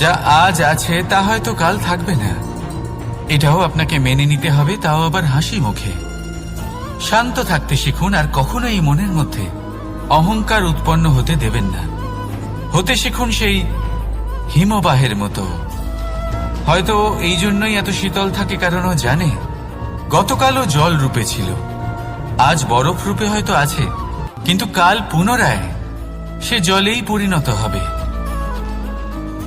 যা আজ আছে, তা হয়তো কাল থাকবে না। এটাও আপনাকে মেনে নিতে হবে, তাও আবার হাসি মুখে। শান্ত থাকতে শিখুন, আর কখনো এই মনের মধ্যে অহংকার উৎপন্ন হতে দেবেন না। হতে শিখুন সেই হিমবাহের মতো। হয়তো এই জন্যই এত শীতল থাকে, কারণ ও জানে, গতকালও জল রূপে ছিল। আজ বরফ রূপে হয়তো আছে, কিন্তু কাল পুনরায় সে জলেই পরিণত হবে।